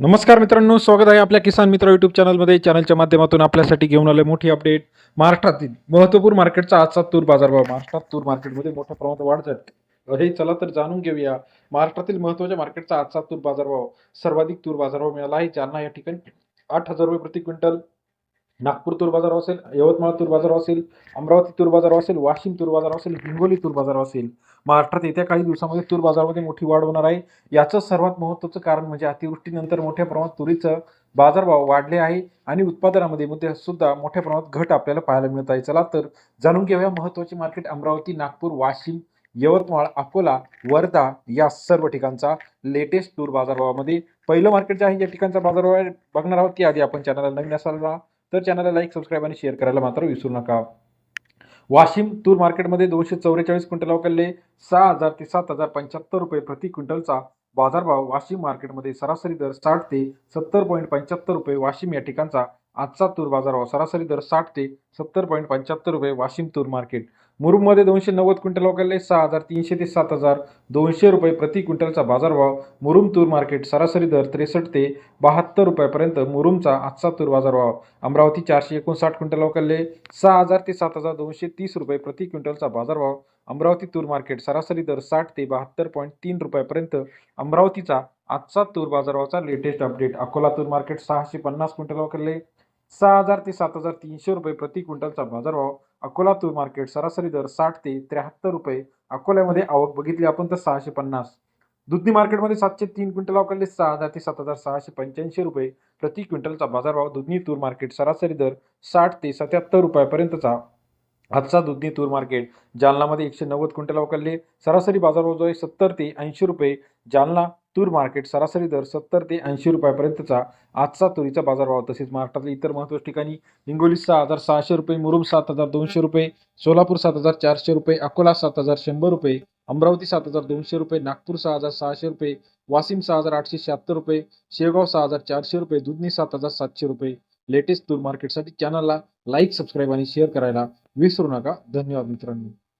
नमस्कार मित्रांनो स्वागत आहे आपल्या किसान मित्र युट्यूब चॅनलमध्ये चॅनलच्या माध्यमातून आपल्यासाठी घेऊन आले मोठी अपडेट महाराष्ट्रातील महत्त्वपूर्ण मार्केटचा आजचा तूर बाजारभाव महाराष्ट्रात तूर मार्केटमध्ये मोठ्या प्रमाणात वाढ झाली. हे चला तर जाणून घेऊया. महाराष्ट्रातील महत्त्वाच्या मार्केटचा आजचा तूर बाजारभाव सर्वाधिक तूर बाजारभाव मिळाला आहे. जालना या ठिकाणी आठ हजार रुपये प्रति क्विंटल. नागपूर तूर बाजार असेल यवतमाळ तूर बाजार असेल अमरावती तूर बाजार असेल वाशिम तूर बाजार असेल हिंगोली तूर बाजार असेल महाराष्ट्रात येत्या काही दिवसामध्ये तूर बाजारामध्ये मोठी वाढ होणार आहे. याचं सर्वात महत्त्वाचं कारण म्हणजे अतिवृष्टीनंतर मोठ्या प्रमाणात तुरीचं बाजारभाव वाढले आहे आणि उत्पादनामध्ये मध्ये सुद्धा मोठ्या प्रमाणात घट आपल्याला पाहायला मिळत आहे. चला तर जाणून घेऊया महत्त्वाची मार्केट अमरावती नागपूर वाशिम यवतमाळ अकोला वर्धा या सर्व ठिकाणचा लेटेस्ट तूर बाजारभावामध्ये. पहिलं मार्केट जे आहे या ठिकाणचा बाजारभाव बघणार आहोत. की आधी आपण चॅनलला नवीन असाल तर चॅनलला लाईक सबस्क्राईब आणि शेअर करायला मात्र विसरू नका. वाशिम तूर मार्केटमध्ये दोनशे चौवेचाळीस क्विंटल अवकलले सहा हजार ते सात हजार पंच्याहत्तर रुपये प्रति क्विंटलचा बाजारभाव वाशिम मार्केटमध्ये सरासरी दर साठ ते सत्तर पॉईंट पंच्याहत्तर रुपये वाशिम या ठिकाणचा आजचा तूर बाजारभाव सरासरी दर साठ ते सत्तर पॉईंट पंच्याहत्तर रुपये वाशिम तूर मार्केट. मुरुममध्ये दोनशे नव्वद क्विंटल वगैरे सहा हजार तीनशे ते सात हजार दोनशे रुपये प्रति क्विंटलचा बाजारभाव मुरुम तूर मार्केट सरासरी दर त्रेसष्ट ते बहात्तर रुपयापर्यंत मुरुमचा आजचा तूर बाजारभाव अमरावती चारशे एकोणसाठ क्विंटल वगैरे सहा हजार ते सात हजार दोनशे तीस रुपये प्रति क्विंटलचा बाजारभाव अमरावती तूर मार्केट सरासरी दर साठ ते बहात्तर पॉईंट तीन रुपयापर्यंत अमरावतीचा आजचा तूर बाजारभावाचा लेटेस्ट अपडेट. अकोला तूर मार्केट सहाशे पन्नास क्विंटल वगैरे सहा हजार ते सात हजार तीनशे रुपये प्रति क्विंटलचा बाजारभाव. अकोला तूर मार्केट सरासरी दर साठ ते त्र्याहत्तर रुपये. अकोल्यामध्ये आवक बघितली आपण तर सहाशे पन्नास. दुधनी मार्केटमध्ये सातशे तीन क्विंटल अवकलले सहा हजार ते सात हजार सहाशे पंच्याऐंशी रुपये प्रति क्विंटलचा बाजारभाव. दुधनी तूर मार्केट सरासरी दर साठ ते सत्याहत्तर रुपयापर्यंतचा. आजचा दुधनी तूर मार्केट जालनामध्ये एकशे नव्वद क्विंटल अवकलले सरासरी बाजारभाव जो आहे सत्तर ते ऐंशी रुपये. जालना तूर मार्केट सरासरी दर सत्तर ते ऐंशी रुपयापर्यंतचा आजचा तुरीचा बाजारभाव. तसेच महाराष्ट्रातील इतर महत्त्वाच्या ठिकाणी हिंगोली सहा हजार सहाशे रुपये मुरुम सात हजार दोनशे रुपये सोलापूर सात हजार चारशे रुपये अकोला सात हजार शंभर रुपये अमरावती सात हजार दोनशे रुपये नागपूर सहा हजार सहाशे रुपये वाशिम सहा हजार आठशे शहात्तर रुपये शेगाव सहा हजार चारशे रुपये दुधनी सात हजार सातशे रुपये. लेटेस्ट तूर मार्केटसाठी चॅनलला लाईक सबस्क्राईब आणि शेअर करायला विसरू नका. धन्यवाद मित्रांनो.